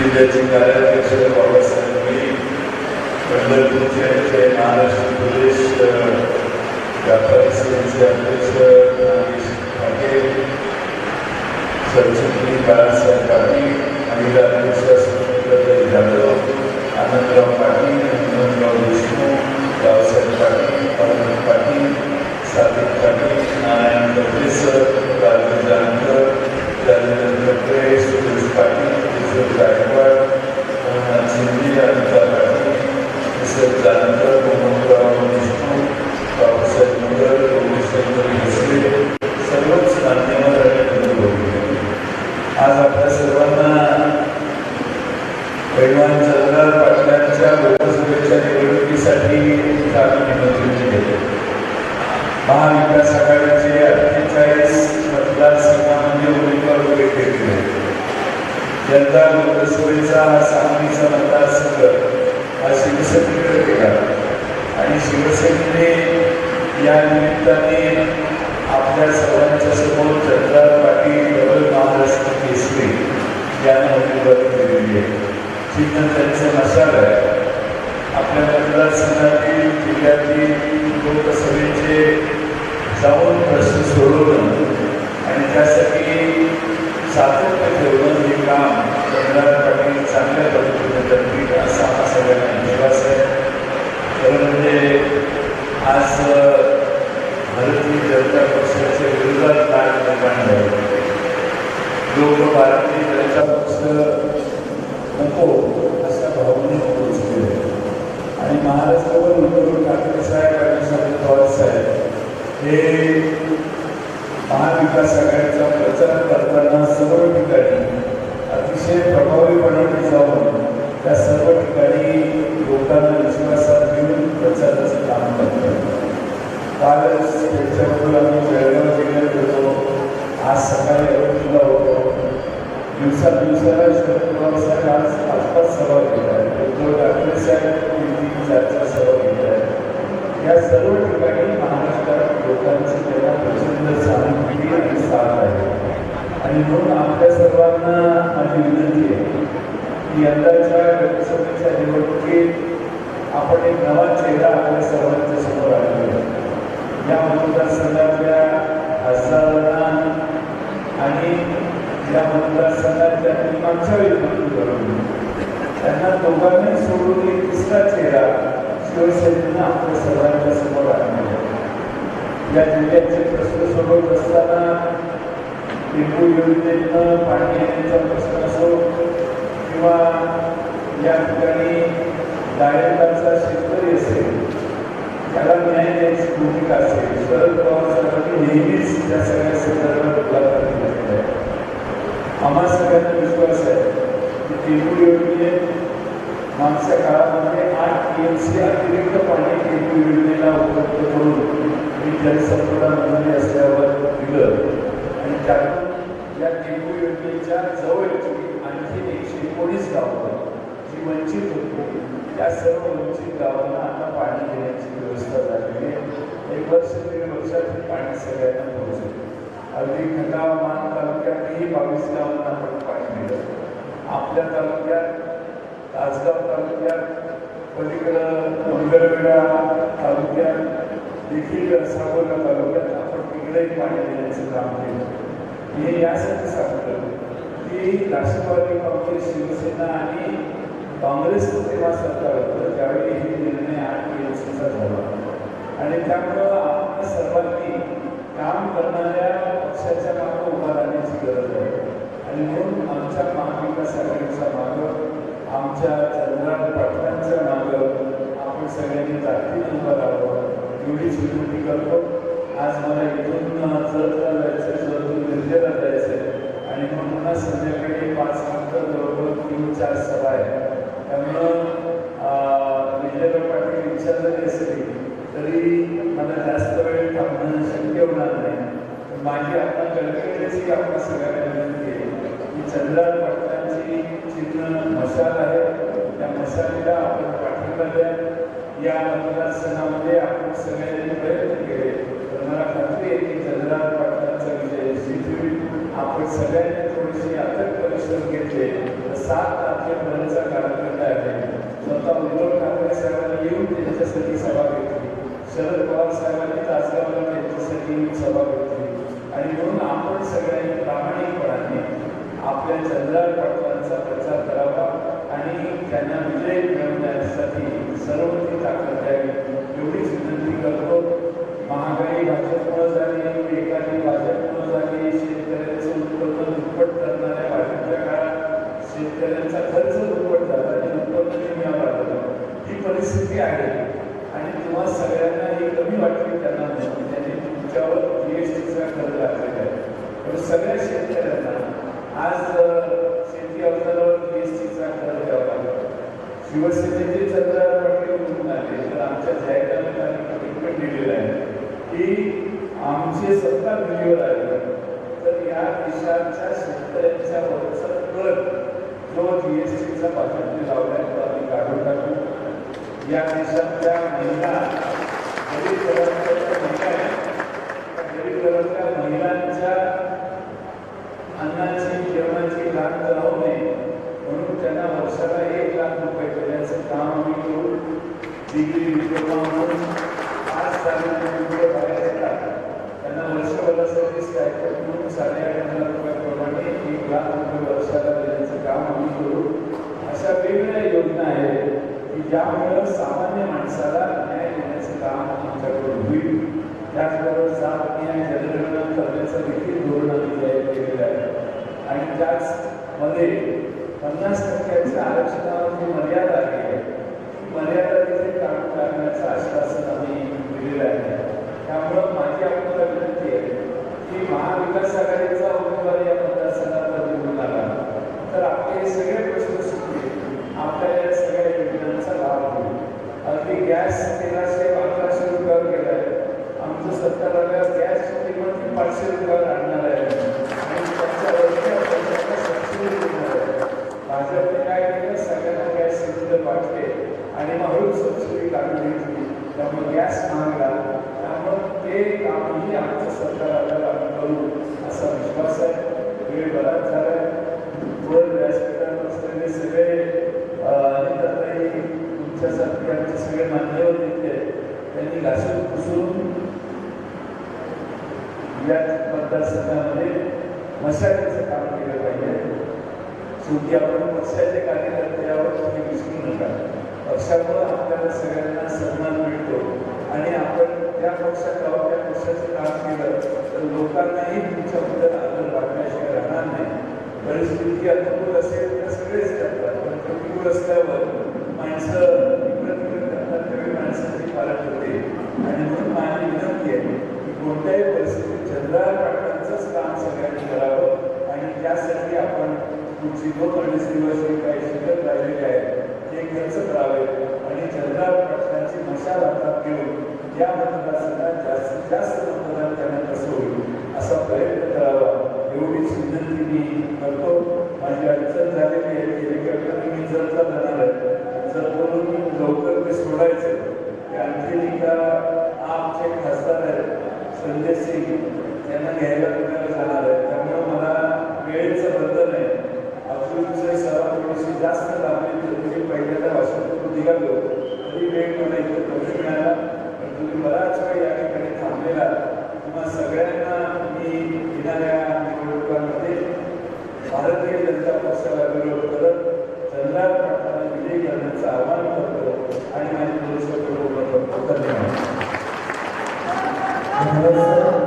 जिल्ह्याचे कार्याध्यक्ष बाबासाहेब मी पंढरपूरचे आमचे महाराष्ट्र प्रदेश व्यापारी संघाचे अध्यक्ष नागेश पाटील सरचिटणीस बाळासाहेब पाटील अध्यक्ष किशोर जानकर मोहनराव बाबासाहेब मुदर भोसले सर्वच मान्यवर आणि बंधू आज आपल्या सर्वांना पैलवान चंद्रलाल पाटलांच्या लोकसभेच्या निवडणुकीसाठी आम्ही निमंत्रण केले महाविकास आघाडीचे अठ्ठेचाळीस मतदारसंघामध्ये उमेदवार उभे केलेले लोकसभेचा हा सांगलीचा मतदारसंघ हा शिवसेनेकडे गेला आणि शिवसेनेने या निमित्ताने आपल्या सर्वांच्या समोर चंद्रार पाटील डबल महाराष्ट्र केसरी यांना उमेदवारी दिलेली आहे. चिन्ह त्यांचं मशाल आहे आपल्या मतदारसंघातील जिल्ह्यातील लोकसभेचे जाऊन प्रश्न सोडवणं आणि त्यासाठी सातत्य ठेवणं हे काम चंद्रलाल पाटील चांगल्या पद्धतीने करतील असा हा सगळ्यांना विश्वास आहे खरं म्हणजे आज अ, भारतीय जनता पक्षाच्या विरोधात लाट निर्माण झाली लोक भारतीय जनता पक्ष नको अशा भावनेत पोहोचले आणि महाराष्ट्रावर उद्धव ठाकरे साहेब आणि शरद पवार साहेब हे दिवसा दिवसाला शरद साहेब आज पाच पाच सभा घेत आहेत उद्धव ठाकरे साहेब तीन तीन चार चार सभा घेत आहेत या सर्व ठिकाणी महाराष्ट्रात लोकांची त्यांना प्रचंड आणि साथ आहे. आणि म्हणून आपल्या सर्वांना माझी विनंती आहे की यंदाच्या लोकसभेच्या निवडणुकीत आपण एक नवा चेहरा आपल्या सर्वांच्या समोर आणलेला आहे या मतदारसंघातल्या खासदारांना आणि या मतदारसंघातल्या त्यांना दोघांनी सोडून एक तिसरा चेहरा शिवसेनेनं आपल्या सर्वांच्या समोर आणला या जिल्ह्याचे प्रश्न सोडवत असताना टिंबू योजनेतनं पाणी येण्याचा प्रश्न असो किंवा या ठिकाणी डाळिंबाचा शेतकरी असेल त्याला न्याय द्यायची भूमिका असेल शरद पवार साहेबांनी नेहमीच त्या सगळ्या आम्हा सगळ्यांना विश्वास आहे की टिंबू मागच्या काळामध्ये आठ टी एम सी अतिरिक्त पाणी टिंबू योजनेला उपलब्ध करून मी जलसंपदा मंत्री असल्यावर दिलं. आणि त्यातून या टिंबू योजनेच्या जवळची आणखी एकशे एकोणीस गावं जी वंचित होती त्या सर्व वंचित गावांना आता पाणी देण्याची व्यवस्था झालेली आहे. एक वर्ष दीड वर्षात पाणी सगळ्यांना पोहोचेल. अगदी खटावमान तालुक्यातही बावीस गावांना आपण पाणी दिलं आपल्या तालुक्यात तासगाव तालुक्यात पलीकडं मंगळवेढा तालुक्यात देखील सावरगा तालुक्यात आपण तिकडेही पाणी देण्याचं काम केलं हे यासाठी सांगतं की राष्ट्रवादी काँग्रेस शिवसेना आणि काँग्रेस तेव्हा सरकार होतं त्यावेळी हे निर्णय आठ एनसीचा झाला. आणि त्यामुळं आपण सर्वांनी काम करणाऱ्या पक्षाच्या मागं उभा राहण्याची गरज आहे. आणि म्हणून आमच्या महाविकास आघाडीचा मागं आमच्या चंद्रकांत पाटलांच्या मागं आपण सगळ्यांनी ताकदीने उभं राहावं एवढीच विनंती करतो. आज मला इथून जळगावला जायचं जळगाव निर्जेला जायचं आणि मग संध्याकाळी पाच नंतर जवळजवळ तीन चार सभा आहे त्यामुळं विजयराव पाटील इच्छा जरी असली तरी मला माझी आता कल्पनेची आपण सगळ्यांना विनंती आहे की चंद्रार पाटलांची चिन्ह मसाल आहे. त्या मसाल्याला आपण पाठिंबा द्या. या मतदारसंघामध्ये आपण सगळ्यांनी प्रयत्न केले. तर मला खात्री आहे की चंद्रार पाटलांचा विजय निश्चित होईल आपण सगळ्यांनी थोडीशी अथक परिश्रम घेतले. तर सात तारखेपर्यंतचा कार्यक्रम आहे. स्वतः उद्धव ठाकरे साहेबांनी येऊन त्यांच्यासाठी सभा घेतली. शरद पवार साहेबांनी आपल्या चंद्रार पटवांचा प्रचार करावा आणि त्यांना विजय मिळवण्यासाठी सर्व ताकद द्यावी. एवढीच विनंती करतो. महागाई भाजपमुळे झाली एकाने भाजपमुळे झाली शेतकऱ्यांचं उत्पन्न दुप्पट करणाऱ्या भाजपच्या काळात शेतकऱ्यांचा खर्च दुप्पट झाला आणि उत्पन्न कमी वाढलं ही परिस्थिती आहे. आणि तुम्हाला सगळ्यांना ही कमी वाटली त्यांना नाही. त्यांनी तुमच्यावर जीएसटीचा कर घातलेला आहे पण सगळ्या शेतकऱ्यांना आज अ, शेती अवजारावर जीएसटीचा कर द्यावा लागतो शिवसेनेचे चंद्रकांत पाटील म्हणून आले तर आमच्या जाहिरातीत कमिटमेंट दिलेलं आहे की आमचे सत्ता मिलीवर आहे. तर या देशाच्या शेतकऱ्यांच्या वरचा कर जो जीएसटीचा लावला आहे तो आम्ही काढून टाकू. या देशातल्या महिला गरीब महिला त्या गरीब महिलांच्या अन्नाची जेवणाची लाभ राहू नये. म्हणून त्यांना वर्षाला एक लाख रुपये काम आम्ही करू डिग्री डिप्लोमा म्हणून आज झालेले मुलं बाहेर येतात त्यांना वर्षभरासाठी स्टायपेंड म्हणून साडेआठ हजार रुपयाप्रमाणे एक लाख रुपये वर्षाला देण्याचं काम आम्ही करू. अशा वेगवेगळ्या योजना आहेत की ज्यामुळं सामान्य माणसाला न्याय देण्याचं काम आमच्याकडून होईल. त्याचबरोबर सात न्याय जनगणना करण्याचं देखील धोरण आम्ही जाहीर केलेलं आहे. आणि त्याचमध्ये पन्नास टक्क्याच्या आरक्षणावर जी मर्यादा आहे. मर्यादा तिथे काम करण्याचं आश्वासन आम्ही दिलेलं आहे. त्यामुळं माझी आपल्याला विनंती आहे की महाविकास आघाडीचा उमेदवार या मतदारसंघात निवडून आला. तर आपले हे सगळे प्रश्न सुटले. आपल्या या सगळ्या योजनांचा लाभ होईल अगदी गॅस तेराशे अकराशे रुपयावर गेलाय आमचं सरकार आल्यावर गॅसची किंमत ही पाचशे रुपयावर आणणार आहे आणि त्याच्या वरच्या पैशाला सबसिडी देणार आहे भाजपने काय केलं सगळ्यांना गॅस सिलेंडर वाटले आणि मग हळूच सबसिडी काढून त्यामुळे गॅस महागला ते कामही आमचं सरकार आल्यावर करू असा विश्वास आहे वेळ बराच झाला वर सगळे अनिताताई तुमच्यासारखे आमचे सगळे मान्यवर नेते त्यांनी घासून पुसून या मतदारसंघामध्ये मशागतीचं काम केलं पाहिजे शेवटी आपण पक्षाचे कार्यकर्ते आहोत हे विसरू नका पक्षामुळे आपल्याला सगळ्यांना सन्मान मिळतो. आणि आपण त्या पक्षात आहोत त्या पक्षाचं काम केलं तर लोकांनाही तुमच्याबद्दल आदर वाटण्याशिवाय राहणार नाही. परिस्थिती अनुकूल असेल तर सगळेच करतात पण प्रतिकूल असल्यावर माणसं इकडं करतात त्यावेळी माणसाची पालट होते. आणि म्हणून माझी विनंती आहे की कोणत्याही परिस्थितीत चंद्रहार पाटलांचंच काम सगळ्यांनी करावं. आणि त्यासाठी आपण पुढची दोन अडीच दिवस काही शिकत राहिलेले आहे. खर्च करावे आणि चंद्रहार पाटलांची मशाल हातात घेऊन या मतदारसंघात जास्तीत जास्त मतदान करण्यात कसं होईल असा प्रयत्न करावा. एवढीच विनंती मी करतो. माझी अडचण झालेली आहे. की एकेकाने मी जर जाणार आहे जर म्हणून लवकर ते सोडायचं ते आणखी एका आमचे खासदार आहेत संजय सिंग त्यांना घ्यायला पुण्याला जाणार आहे त्यामुळे मला वेळेचं बंधन आहे अब्दुलचे सभा थोडीशी जास्त लागली तर तुम्ही पहिल्यांदा भाषण निघालो तरी वेळ मला इथे कमी मिळाला पण तुम्ही बराच वेळ या ठिकाणी थांबलेला तुम्हा सगळ्यांना मी येणाऱ्या निवडणुकांमध्ये भारतीय जनता पक्षाला विरोध करत चंद्रार पाटलाला विजयी करण्याचं आवाहन करतो आणि माझी दोन करतो. धन्यवाद.